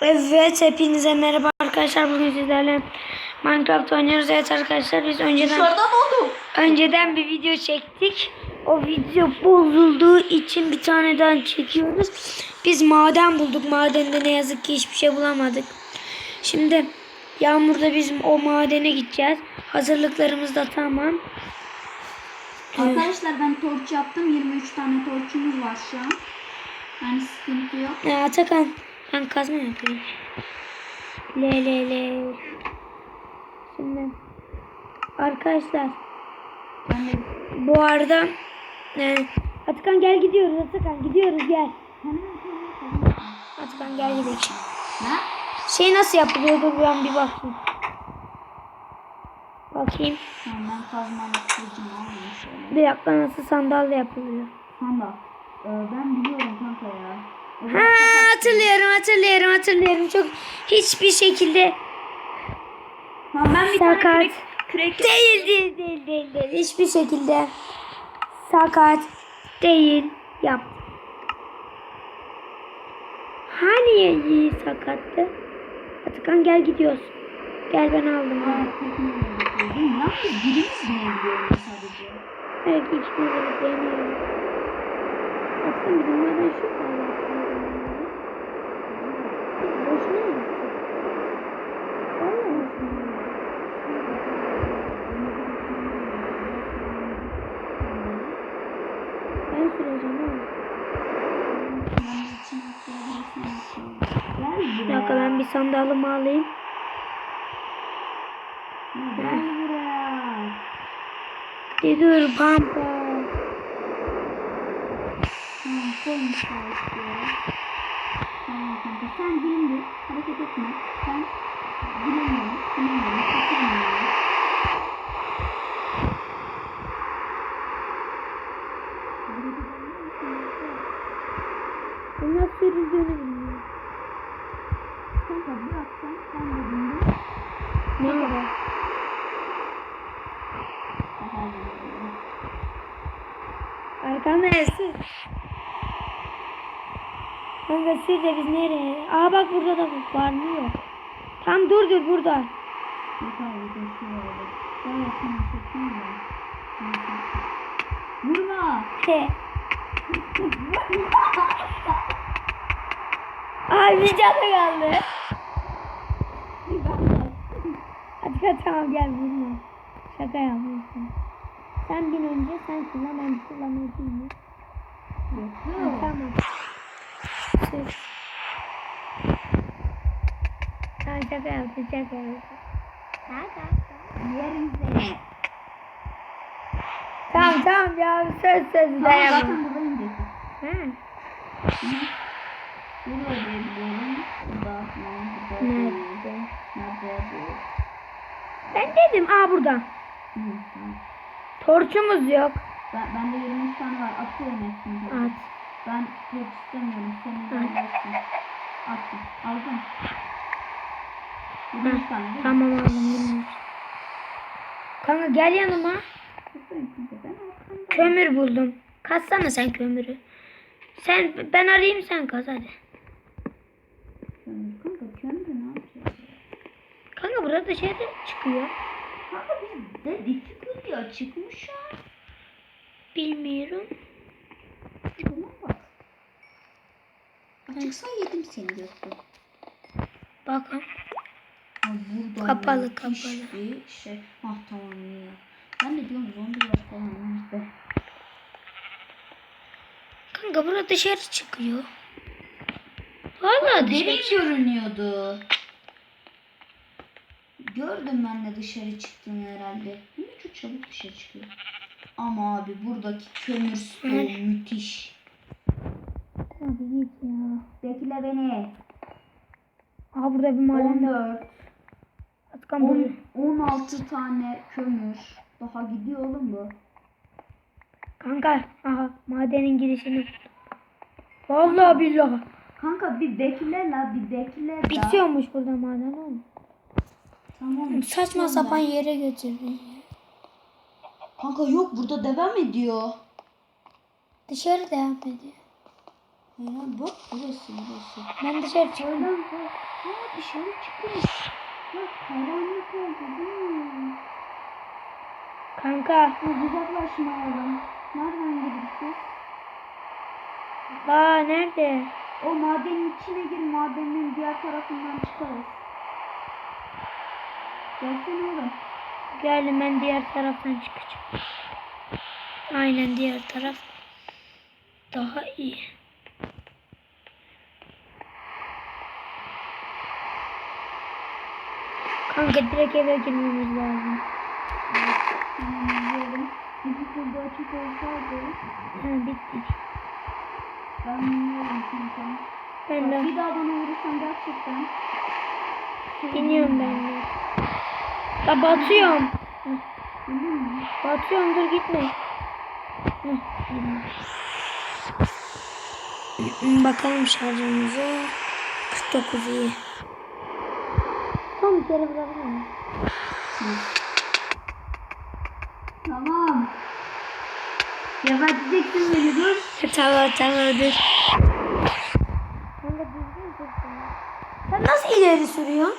Evet hepinize merhaba arkadaşlar bugün sizlerle Minecraft oynuyoruz evet arkadaşlar biz önceden oldu? önceden bir video çektik o video bozulduğu için bir tane daha çekiyoruz biz maden bulduk madende ne yazık ki hiçbir şey bulamadık şimdi yağmurda biz o madene gideceğiz hazırlıklarımız da tamam Arkadaşlar ben torç yaptım. 23 tane torçumuz var şu an. Yani sıkıntı yok. Ya Ee, Atakan ben kazma yapayım. Le le le. Şimdi arkadaşlar de bu arada e, Atakan gel gidiyoruz Atakan gidiyoruz gel. Atakan gel gidelim. ne? Şey nasıl yapılıyor dur ben bir bakayım. Bakayım. Ben şöyle. Bir dakika nasıl sandalye yapılıyor. Sandal. Ee, ben biliyorum kanka ya. Evet, Ha hatırlıyorum hatırlıyorum hatırlıyorum çok hiçbir şekilde ben bir Sakat. kürek, kürek Değil değil değil değil değil. Hiçbir şekilde sakat değil. Yap. Hani iyi sakattı? Atakan gel gidiyoruz. Gel ben aldım. Yapıyor? Birimiz mi sadece? Belki ikimiz de beğeniyoruz. Şu boşuna mı gittik? Ben süreceğim Bir dakika ben bir sandalımı alayım. Gel buraya. Bir dur pampa. Tamam koymuş işte. Tamam kanka sen dinle. Hareket etme. Sen dinlemiyorum. Dinlemiyorum. Sakınmıyorum. Bu nasıl yürüdüğünü bilmiyorum. Kanka bıraksan sen de dinle. Ne kadar? Daha dinle. Arkanda sür. Kanka de biz nereye? Aa bak burada da var mı yok. Tam dur dur burada. Vurma. He. Ay bir canı kaldı. Hadi gel tamam gel vurma. Şaka yapıyorsun. Sen bin önce sen kullan ben kullanmayı bilmiyorum. Tamam. Tamam şaka yaptım şaka yaptım. Şaka. Yerim seni. Tamam tamam ya söz söz Tamam dayanamam. zaten burada ineceksin. Ha. Buraya diyebiliyorum. Burada. Burada. Nerede? Nerede? Ben dedim aa burada. Tamam. Torçumuz yok. Ben, bende 23 tane var. Atıyorum hepsini. At. Ben yok istemiyorum. Senin olsun. Attım. Aldım. 23 tane değil mi? Tamam aldım bilmiyorum. Kanka gel yanıma. Kömür buldum. Katsana sen kömürü. Sen ben arayayım sen kaz hadi. Kömür. Kanka kömür ne yapacağız? Kanka burada dışarı çıkıyor. Kanka biz de difficulty açıkmış ya. Bilmiyorum. Tamam bak. Açıksa yedim seni götür. Bakın. Ha burada Kapalı, kapalı. Bir şey. Ah tamam iyi. Ben de diyorum zombiler falan önümüzde. Kanka burada dışarı çıkıyor. Dışarı Derin görünüyordu. Gördüm ben de dışarı çıktığını herhalde. Mi? Çok çabuk dışarı çıkıyor. Ama abi buradaki kömür stoğu müthiş. Hadi git ya. Bekle beni. Aa burada bir maden var. 14, Atkan burada. 10, 16 tane kömür. Daha gidiyor oğlum bu. Kanka aha madenin girişini. Vallahi billahi. Kanka bir bekle la bir bekle da. Bitiyormuş burada maden oğlum. Tamam. Saçma sapan ben. yere götürdün. Kanka yok burada devam ediyor. Dışarı devam ediyor. Eren bak burası burası. Ben dışarı çıktım. Ha dışarı çıkmış. Bak karanlık oldu değil mi? Kanka. Uzaklaşmayalım. Nereden gideceğiz? Aa nerede? O madenin içine gir. Madenin diğer tarafından çıkarız. Gelsene oğlum. Geldim ben diğer taraftan çıkacağım. Aynen diğer taraf. Daha iyi. Kanka direkt eve girmemiz lazım. Biliyorum. Çünkü burada açık olsaydı Ha, bittik. ben bilmiyorum çünkü. Ben de Bir daha bana vurursan gerçekten. iniyorum ben de. Da batıyorum. Batıyorum dur gitme. Bakalım şarjımıza. 49 iyi. Bir kere bırakır mı? Tamam. Geberteceksin beni dur. tamam tamam dur. Sen nasıl ileri sürüyorsun?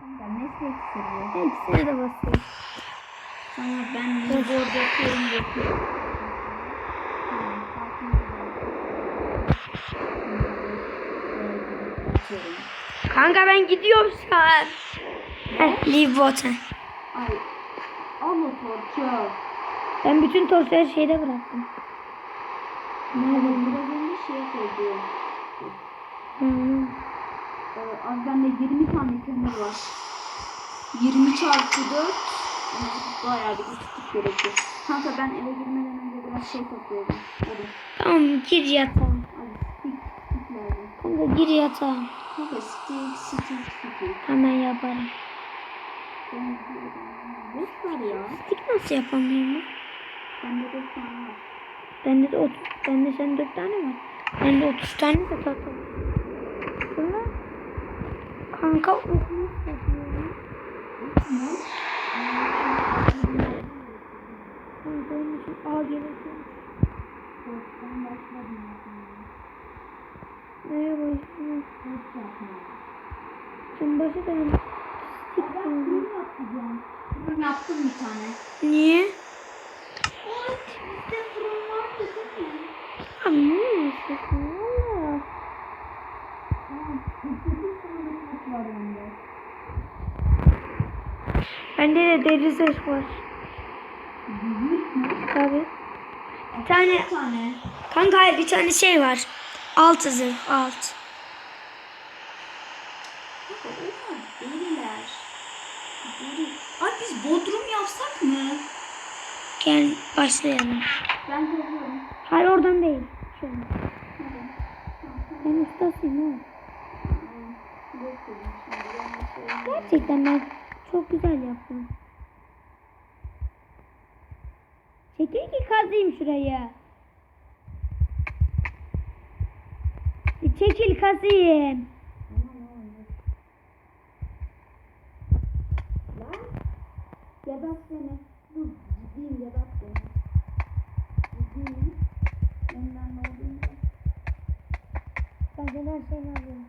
Kanka ne seksiriyor? Hepsine de basıyorum. Tamam ben burada yapıyorum bakıyorum. Tamam, sakin ol. Atıyorum. Kanka ben gidiyorum şu an. Leave water. Ay. Al o torçu. Ben bütün torçları şeyde bıraktım. Nerede? Biraz önce şey koydu. Hı. Ee, az bende 20 tane kömür var. 20 çarpı 4 bayağı bir tutup gerekiyor. Kanka ben eve girmeden önce biraz şey topluyorum. Hadi. Tamam gir yatağa. Hadi. Kanka gir yatağa. Hemen yaparım. Boş ver ya. Dik nasıl yapamıyorum ben? Bende 4 tane var. Bende de 30, bende sen 4 tane var. Bende 30 tane de takım. Bunlar kanka okumuş yapıyorum. Kanka onun için A gerekiyor. Ben başladım Boş yapma. Sen başı da ben yaptım bir tane. Niye? Bende. De deri zırh var. Tabi. Bir tane kanka bir tane şey var. Altı zırh alt. Onlar deliler. Deli. Ay biz bodrum yapsak mı? Gel başlayalım. Ben seviyorum. Hayır oradan değil. Şöyle. Ben ustasıyım söyleyeyim. Gerçekten ben çok güzel yaptım. Çekil ki kazayım şurayı. Çekil. Lan. Gebert beni. Dur ciddiyim gebert beni. Ciddiyim. Ondan ne olduğunu da- Ben senin her şeyini alıyorum.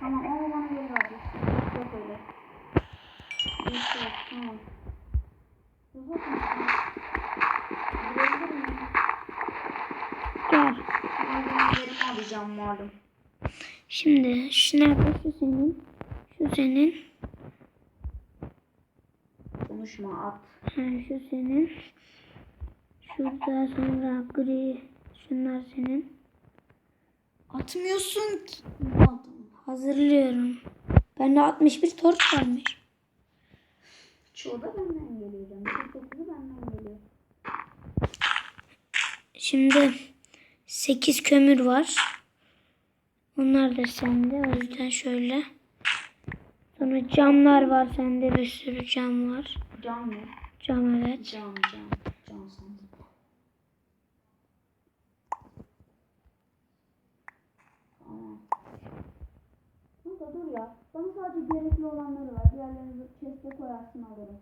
Tamam ama bana göre vereceksin. Yok öyle. Yok yok tamam. Uzatma. Buraya gidelim mi? Gel. Malzemelerimi alacağım malum. Şimdi şu nerede? Şu senin. Şu senin. Konuşma at. Ha, şu senin. Şurada sonra gri. Şunlar senin. Atmıyorsun ki. Hazırlıyorum. Bende 61 torç varmış. Çoğu da benden geliyor dokuzu benden geliyor. Şimdi 8 kömür var. Onlar da sende. O yüzden şöyle. Sonra camlar var sende. Bir sürü cam var. Can mı? Cam evet. Can. Can sandım. Tamam. Kanka dur ya. Bana sadece gerekli olanları ver. Diğerlerini chest'e koyarsın alırım.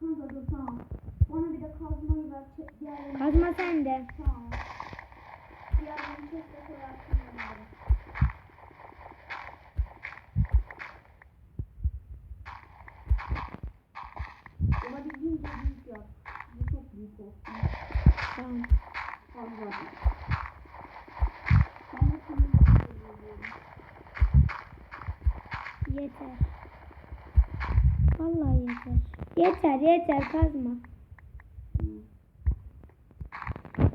Kanka dur tamam. Bana bir de kazmayı Kazma büyük büyük olsun. Tamam. De senin gibi söylüyorum. Yeter. Vallahi yeter. Yeter yeter kazma. Hı.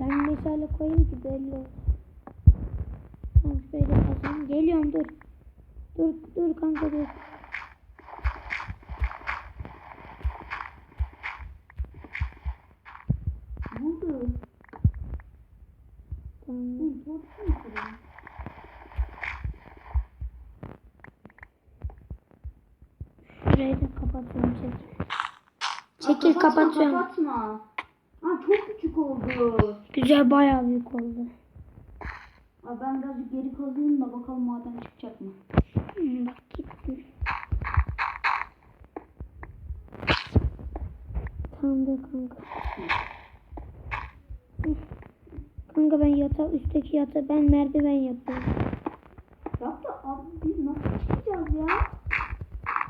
Ben meşale koyayım ki belli olsun. Tamam şöyle kazayım. Geliyorum dur. Dur dur kanka dur. Buldu. Tamam. Çok iyi kırıyor. Şurayı da kapatıyorum çekil. Çekil kapatma, kapatıyorum. Kapatma. Küçük oldu. Güzel bayağı büyük oldu. Aa, ben birazcık geri kazıyım da bakalım maden çıkacak mı? Hmm, bak gitti. Tamamdır kanka. Hı. Kanka ben yatağı üstteki yatağı ben merdiven yapıyorum. Ya da abi biz nasıl çıkacağız ya?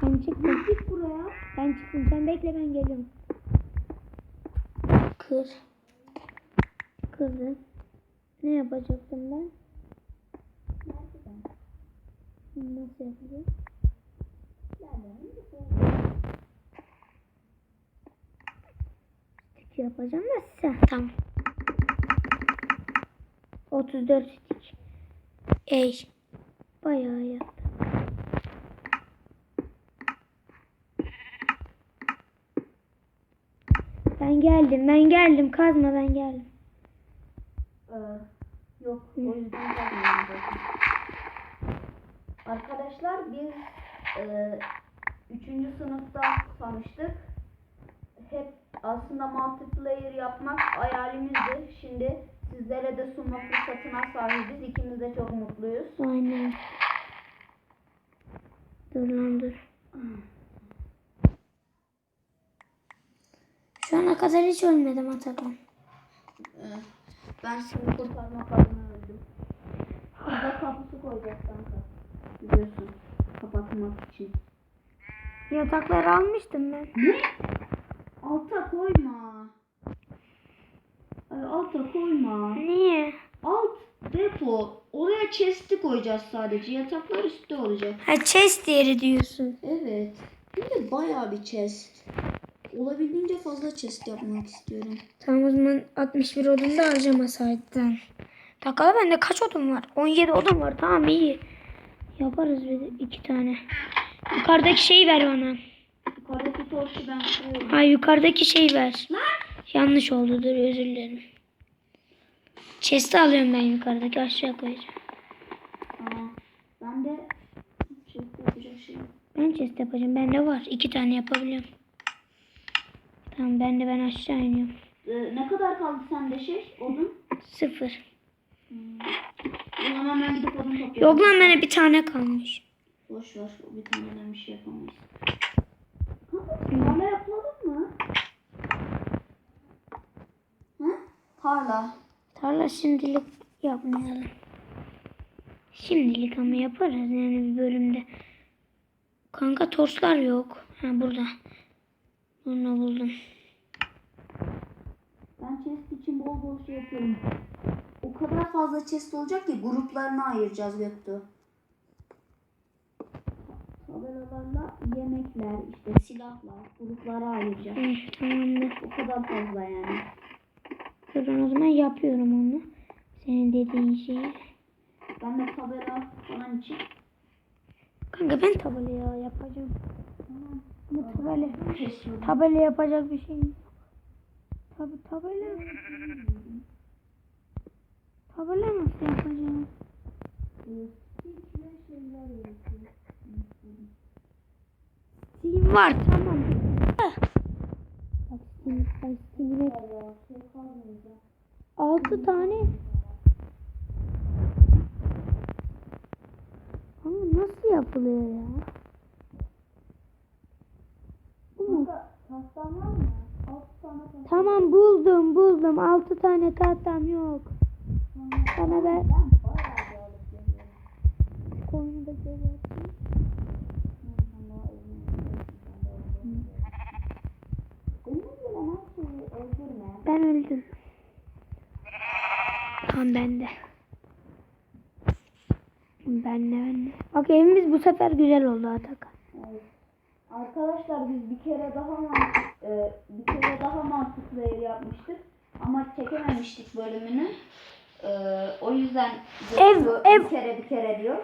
Ben çıktım. Girdik buraya. Ben çıktım. Sen bekle ben geliyorum. Kır. Kırdım. Ne yapacaktım ben? Nereden? Nasıl yapacağım? Stik yapacağım da sen. Tamam. 34 stik. Ey. Bayağı yaptım. Ben geldim, ben geldim. Kazma ben geldim. Ee, yok o yüzden gelmiyorum zaten. Arkadaşlar biz e, üçüncü sınıfta tanıştık. Hep aslında multiplayer yapmak hayalimizdi. Şimdi sizlere de sunma fırsatına sahibiz. İkimiz de çok mutluyuz. Aynen. Dur lan dur. Şu ana kadar hiç ölmedim Atakan. Ee, ben seni kurtarmak adına öldüm. Burada kapısı koyacağız kanka. Biliyorsun. Kapatmak için. Yatakları almıştım ben. Ne? Alta koyma. Alta koyma. Niye? Alt depo. Oraya chest'i koyacağız sadece. Yataklar üstte olacak. Ha chest yeri diyorsun. Evet. Bir de bayağı bir chest. Olabildiğince fazla chest yapmak istiyorum. Tamam o zaman 61 odun da harcamasaydın. Bakalım bende kaç odun var? 17 odun var. Tamam iyi. Yaparız bir de iki tane. Yukarıdaki şeyi ver bana. Yukarıdaki torçu ben koyuyorum. Ha yukarıdaki şeyi ver. Yanlış oldu dur özür dilerim. Chest'i alıyorum ben yukarıdaki aşağı koyacağım. Aa, ben de chest yapacak şey. Ben chest yapacağım. Bende var. iki tane yapabiliyorum. Tamam ben de ben aşağı iniyorum. Ee, ne kadar kaldı sende şey? Odun? Sıfır. O zaman ben gidip odun toplayayım. Yok lan bana bir tane kalmış. Boş ver. Bir taneden bir şey yapamayız. Kanka tarla yapalım mı? Hı? Tarla. Tarla şimdilik yapmayalım. Şimdilik ama yaparız yani bir bölümde. Kanka torçlar yok. Ha burada. Bunu buldum. Ben chest için bol bol şey yapıyorum. O kadar fazla chest olacak ki gruplarına ayıracağız Göktuğ. Tabelalarla yemekler, işte silahlar, gruplara ayıracağız. Hı, tamamdır. O kadar fazla yani. Dur ben o zaman yapıyorum onu. Senin dediğin şeyi. Ben de tabela falan için. Kanka ben tabela ya yapacağım. Tamam. Ama tabela. Tabela yapacak bir şeyim yok. Tabi tabela. Tabela nasıl yapacağım? Steam var tamam. Bak Steam, ben Steam'e altı tane. Ama nasıl yapılıyor ya? Buldum. Altı tane tahtam yok. Bana ver. Koyunu da öldürme. Ben öldüm. Tamam bende. Ben de ben de. Bak evimiz bu sefer güzel oldu Atakan. Evet. Arkadaşlar biz bir kere daha mantık, e, bir kere daha mantıklı ev yapmıştık ama çekememiştik bölümünü. E, o yüzden Ev- bu ev- bir kere bir kere diyor.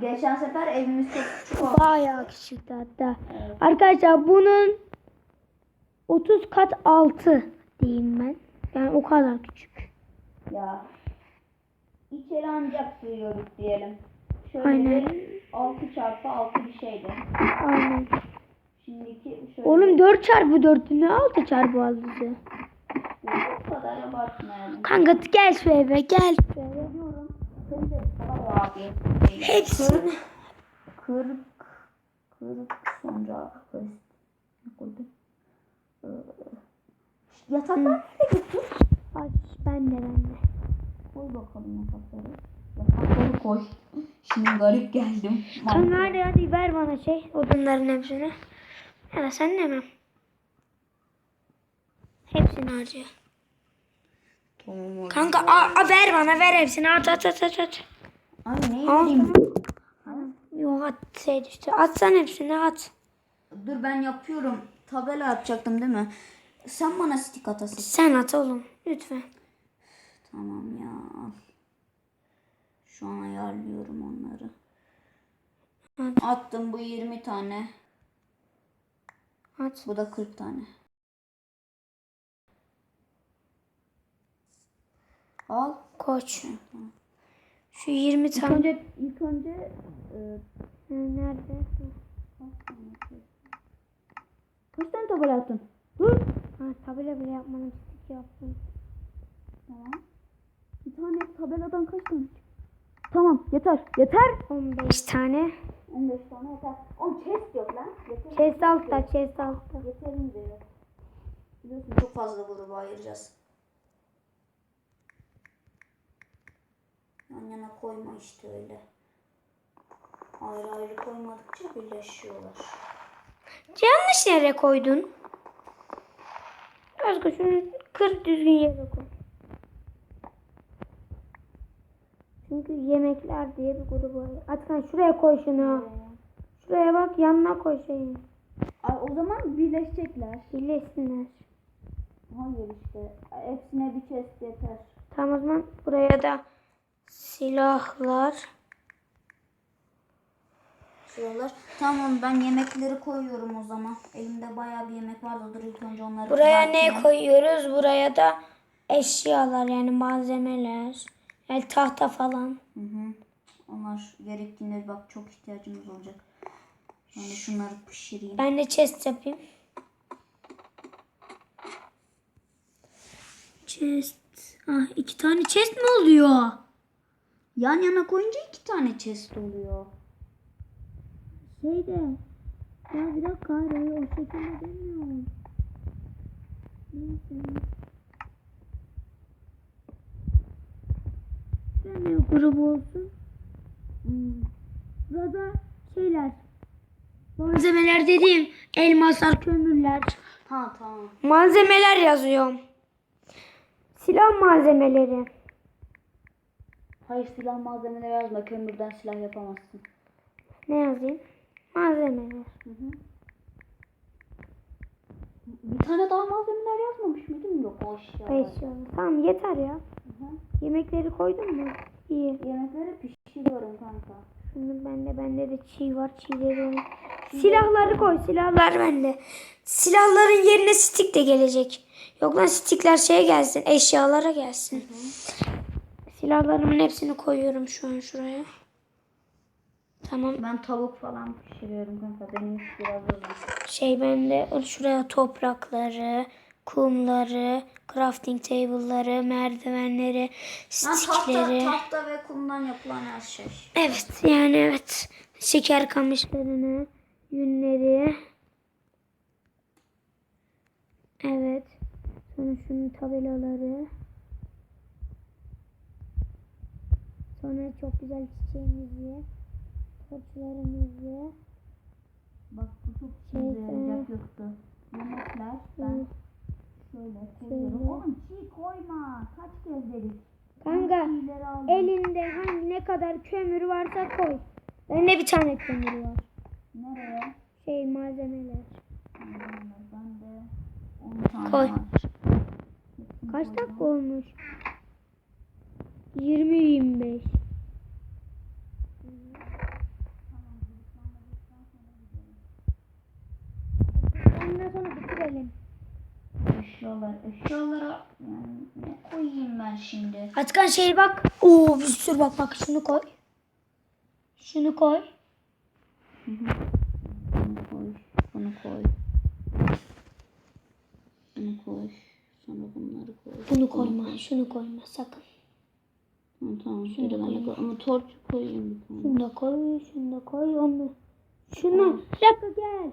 Geçen sefer evimiz çok küçük oldu. Bayağı küçüktü hatta. Arkadaşlar bunun 30 kat altı diyeyim ben. Yani o kadar küçük. Ya içeri ancak sığıyorduk diyelim. Şöyle Aynen. bir 6 çarpı 6 bir şeydi. Aynen. Şimdiki şöyle Oğlum 4 çarpı 4'ü ne 6 çarpı 6'sı? Kadar abartmayalım. Kanka gel şu eve gel. Diyorum. Hepsini. 40 40 sonra ne koydu? Ee, Yataklar nerede gitti? Aç ben de ben de. Koy bakalım yatakları. Yatakları koy. Şimdi garip geldim. Kanka hadi hadi ver bana şey odunların hepsini. Ya sen de mi? Hepsini harca. Tamam. Kanka a, a, ver bana ver hepsini at at at at. at. Ay ne bileyim. Yok at şey düştü. Atsan hepsini at. Dur ben yapıyorum. Tabela atacaktım değil mi? Sen bana stick atasın. Sen at oğlum lütfen. Tamam ya. al. Şu an ayarlıyorum onları. At. Attım bu 20 tane. At. Bu da 40 tane. Al. Koç. Şu 20 tane. önce ilk önce e, Nerede? kaç tane tabela attın? Dur. Ha, tabela bile yapmadım. Stik yaptım. Tamam. Bir tane tabeladan kaç tane? Tamam yeter. Yeter. 15 tane. 15 tane yeter. Oğlum chest yok lan. Yeter. Chest altta, chest altta. Yeterince yok. Biliyorsun çok fazla gruba ayıracağız. Yan yana koyma işte öyle. Ayrı ayrı koymadıkça birleşiyorlar. Yanlış yere koydun. Özgür şunu kır düzgün yere koy. Çünkü yemekler diye bir grubu var. Atkan şuraya koy şunu. Şuraya bak yanına koy şeyi. Ay, o zaman birleşecekler. Birleşsinler. Hayır işte. Hepsine bir chest yeter. Tamam o zaman buraya da silahlar. Silahlar. Tamam ben yemekleri koyuyorum o zaman. Elimde bayağı bir yemek vardı. Dur ilk önce onları Buraya kızartayım. ne koyuyoruz? Buraya da eşyalar yani malzemeler. Yani tahta falan. Hı hı. Onlar gerektiğinde bak çok ihtiyacımız olacak. Yani şunları pişireyim. Ben de chest yapayım. Chest. Ah iki tane chest mi oluyor? Yan yana koyunca iki tane chest oluyor. Şeyde. Ya bir dakika hayır o şekilde demiyorum. Neyse. Şurada ne grubu olsun? Hmm. Burada şeyler. Malzemeler dediğim elmaslar, kömürler. Ha tamam. Malzemeler yazıyorum. Silah malzemeleri. Hayır silah malzemeleri yazma. Kömürden silah yapamazsın. Ne yazayım? Malzemeler. Hı hı. Bir tane daha malzemeler yazmamış mıydın? Yok o eşya. Beş yıl. Tamam yeter ya. Hı hı. Yemekleri koydun mu? İyi. Yemekleri pişiriyorum kanka. Şimdi bende bende de çiğ var. Çiğleri. Silahları koy. Silahlar bende. Silahların yerine stick de gelecek. Yok lan stickler şeye gelsin. Eşyalara gelsin. Silahlarımın hepsini koyuyorum şu an şuraya. Tamam. Ben tavuk falan pişiriyorum kanka. Benim iş biraz hızlı. Şey bende şuraya toprakları, kumları, crafting table'ları, merdivenleri, tahta, stickleri. tahta ve kumdan yapılan her şey. Evet yani evet. Şeker kamışlarını, yünleri. Evet. Sonra şunun tabelaları. Sonra çok güzel çiçeğimizi, torçlarımızı. Bak bu çok Şey, yarayacak e, yoktu. Yemekler ben Hı. şöyle koyuyorum. Şöyle. Oğlum çiğ koyma. Kaç kez dedik. Kanka elinde hangi ne kadar kömür varsa koy. Bende bir tane kömür var. Nereye? Şey malzemeler. Ben de 10 tane Koy. var. Kaç dakika olmuş? 20-25. Eşyalar. Eşyalara yani ne koyayım ben şimdi? Atkan şey bak. Oo bir sürü bak bak şunu koy. Şunu koy. Bunu koy. Bunu koy. Bunu koy. Sonra bunları koy. Bunu koyma. Şunu koyma sakın. Hı, tamam şöyle ben de koy. Ama torç koyayım. Şunu da koy. Şunu da koy. Onu. Şunu. Dakika gel.